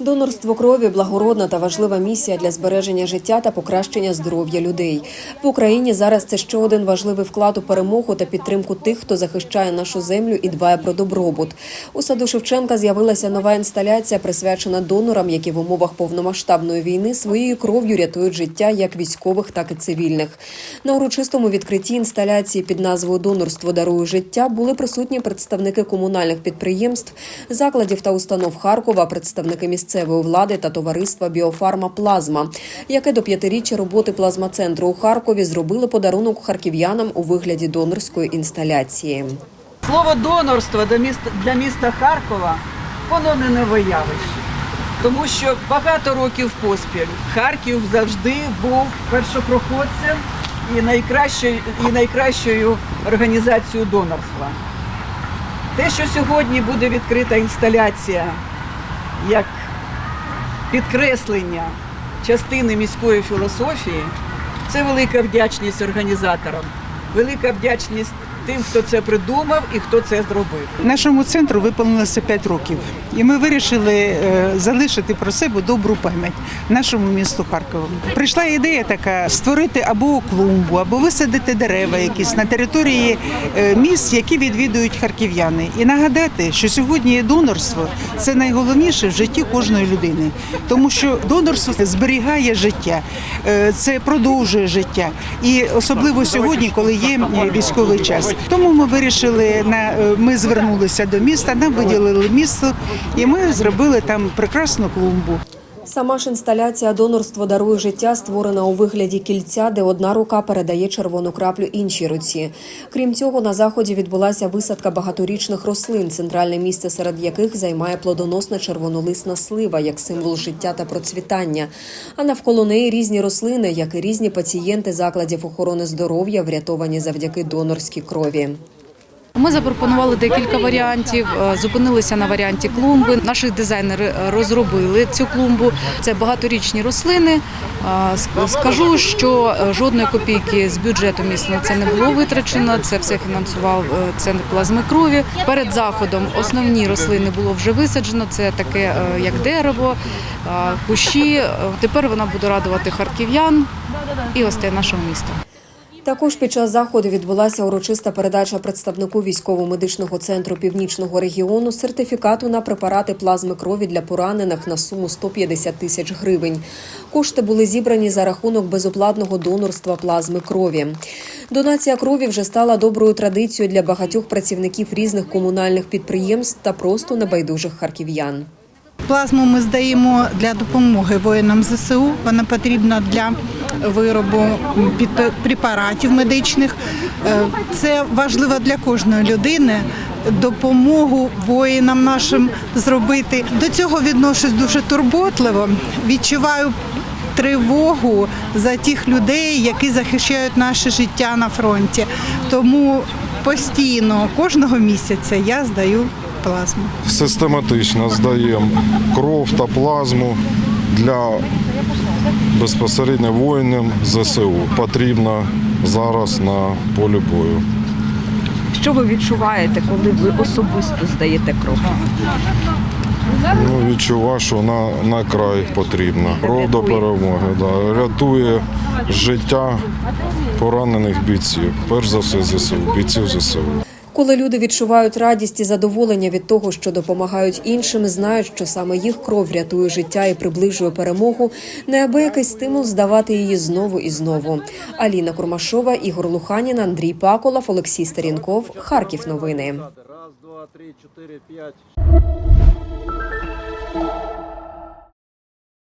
Донорство крові благородна та важлива місія для збереження життя та покращення здоров'я людей в Україні. Зараз це ще один важливий вклад у перемогу та підтримку тих, хто захищає нашу землю і дбає про добробут. У саду Шевченка з'явилася нова інсталяція, присвячена донорам, які в умовах повномасштабної війни своєю кров'ю рятують життя як військових, так і цивільних. На урочистому відкритті інсталяції під назвою Донорство дарує життя були присутні представники комунальних підприємств, закладів та установ Харкова, представники місцевої влади та товариства Біофарма Плазма, яке до п'ятиріччя роботи плазмацентру у Харкові зробили подарунок харків'янам у вигляді донорської інсталяції. Слово донорство для міста Харкова воно не нове. Тому що багато років поспіль Харків завжди був першопроходцем і найкращою, і найкращою організацією донорства. Те, що сьогодні буде відкрита інсталяція як підкреслення частини міської філософії, це велика вдячність організаторам, велика вдячність тим, хто це придумав і хто це зробив. Нашому центру виповнилося 5 років, і ми вирішили е, залишити про себе добру пам'ять нашому місту Харкову. Прийшла ідея така створити або клумбу, або висадити дерева якісь на території е, місць, які відвідують харків'яни, і нагадати, що сьогодні донорство це найголовніше в житті кожної людини, тому що донорство зберігає життя, е, це продовжує життя, і особливо сьогодні, коли є військовий час. Тому ми вирішили на е, ми звернулися до міста, нам виділили місто, і ми зробили там прекрасну клумбу. Сама ж інсталяція Донорство дарує життя створена у вигляді кільця, де одна рука передає червону краплю іншій руці. Крім цього, на заході відбулася висадка багаторічних рослин, центральне місце серед яких займає плодоносна червонолисна слива як символ життя та процвітання. А навколо неї різні рослини, як і різні пацієнти закладів охорони здоров'я, врятовані завдяки донорській крові. Ми запропонували декілька варіантів, е, зупинилися на варіанті клумби. Наші дизайнери е, розробили цю клумбу. Це багаторічні рослини. Е, Скажу, що жодної копійки з бюджету міста це не було витрачено. Це все фінансував центр плазми крові. Перед заходом основні рослини було вже висаджено. Це таке як дерево, кущі. Тепер вона буде радувати харків'ян і гостей нашого міста. Також під час заходу відбулася урочиста передача представнику військово-медичного центру північного регіону сертифікату на препарати плазми крові для поранених на суму 150 тисяч гривень. Кошти були зібрані за рахунок безоплатного донорства плазми крові. Донація крові вже стала доброю традицією для багатьох працівників різних комунальних підприємств та просто небайдужих харків'ян. Плазму ми здаємо для допомоги воїнам ЗСУ. Вона потрібна для виробу препаратів медичних. Е, Це важливо для кожної людини. Допомогу воїнам нашим зробити. До цього відношусь дуже турботливо. Відчуваю тривогу за тих людей, які захищають наше життя на фронті. Тому постійно кожного місяця я здаю плазму. Систематично здаємо кров та плазму для безпосередньо воїнів ЗСУ. Потрібно зараз на полі бою. Що ви відчуваєте, коли ви особисто здаєте кров? Ну, відчуваю, що на, на край потрібно. Кров до перемоги. Да. Рятує життя поранених бійців. Перш за все ЗСУ, бійців ЗСУ. Коли люди відчувають радість і задоволення від того, що допомагають іншим, знають, що саме їх кров рятує життя і приближує перемогу, неабиякий стимул здавати її знову і знову. Аліна Курмашова, Ігор Луханін, Андрій Паколов, Олексій Старінков. Харків. Новини. Раз, два, три, чотири, п'ять.